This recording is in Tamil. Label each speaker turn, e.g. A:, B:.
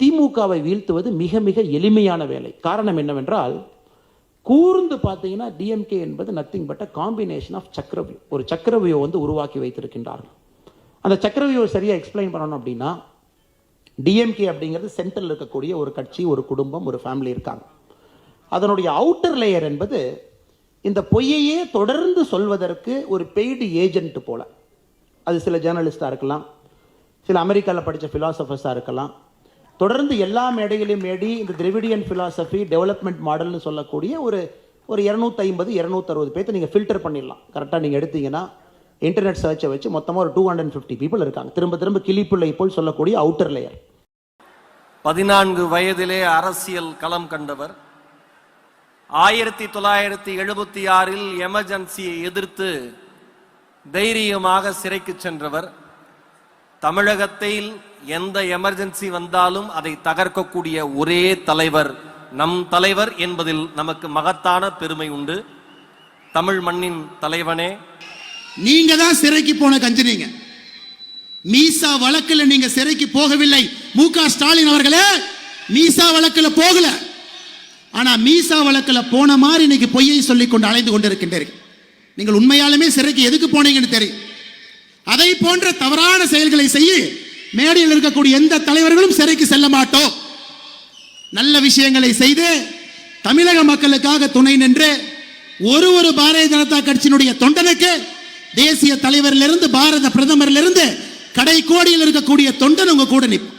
A: திமுகவை வீழ்த்துவது மிக மிக எளிமையான வேலை. காரணம் என்னவென்றால் கூர்ந்து பார்த்தீங்கன்னா டிஎம்கே என்பது நத்திங் பட் காம்பினேஷன் ஆஃப் சக்கரவியூ ஒரு சக்கரவியூ வந்து உருவாக்கி வைத்திருக்கின்றார்கள். அந்த சக்கரவியூ சரியாக எக்ஸ்பிளைன் பண்ணணும் அப்படின்னா டிஎம்கே அப்படிங்கிறது சென்ட்ரல் இருக்கக்கூடிய ஒரு கட்சி ஒரு குடும்பம் ஒரு ஃபேமிலி இருக்காங்க. அதனுடைய அவுட்டர் லேயர் என்பது இந்த பொய்யையே தொடர்ந்து சொல்வதற்கு ஒரு பெய்டு ஏஜென்ட் போல. அது சில ஜேர்னலிஸ்டாக இருக்கலாம் சில அமெரிக்காவில் படித்த ஃபிலாசபர்ஸாக இருக்கலாம் தொடர்ந்து எல்லா மேடைகளையும் மேடி இந்த திரிவிடியன் ஃபிலாசபி டெவலப்மெண்ட் மாடல்னு சொல்லக்கூடிய ஒரு ஒரு இரநூத்தி ஐம்பது இரநூத்தறுபது பேர்த்து நீங்கள் ஃபில்டர் பண்ணிடலாம். கரெக்டாக நீங்கள் எடுத்தீங்கன்னா இன்டர்நெட் சர்ச்சை வச்சு மொத்தமாக ஒரு டூ ஹண்ட்ரட் ஃபிஃப்டி பீப்புள் இருக்காங்க. திரும்ப திரும்ப கிளிப்பிள்ளை போல் சொல்லக்கூடிய அவுட்டர் லேயர்
B: பதினான்கு வயதிலே அரசியல் களம் கண்டவர். ஆயிரத்தி தொள்ளாயிரத்தி எழுபத்தி ஆறில் எமர்ஜென்சியை எதிர்த்து தைரியமாக சிறைக்கு சென்றவர். தமிழகத்தில் எந்த எமர்ஜென்சி வந்தாலும் அதை தகர்க்கக்கூடிய ஒரே தலைவர் நம் தலைவர் என்பதில் நமக்கு மகத்தான பெருமை உண்டு. தமிழ் மண்ணின் தலைவனே.
C: நீங்க தான் சிறைக்கு போன கஞ்சினீங்க மீசா வழக்கில் நீங்க சிறைக்கு போகவில்லை. மு க ஸ்டாலின் அவர்களே மீசா வழக்கில் போகல. ஆனா மீசா வழக்கில் போன மாதிரி இன்னைக்கு பொய்யை சொல்லிக் கொண்டு அலைந்து கொண்டிருக்கின்றீர்கள். நீங்கள் உண்மையாலுமே சிறைக்கு எதுக்கு போனீங்கன்னு தெரியும். அதை போன்ற தவறான செயல்களை செய்ய மேடையில் இருக்கக்கூடிய எந்த தலைவர்களும் சிறைக்கு செல்ல மாட்டோம். நல்ல விஷயங்களை செய்து தமிழக மக்களுக்காக துணை நின்று ஒரு ஒரு பாரதிய ஜனதா கட்சியினுடைய தொண்டனுக்கு தேசிய தலைவரிலிருந்து பாரத பிரதமரிலிருந்து கடை கோடியில் இருக்கக்கூடிய தொண்டன் உங்க கூட நிற்போம்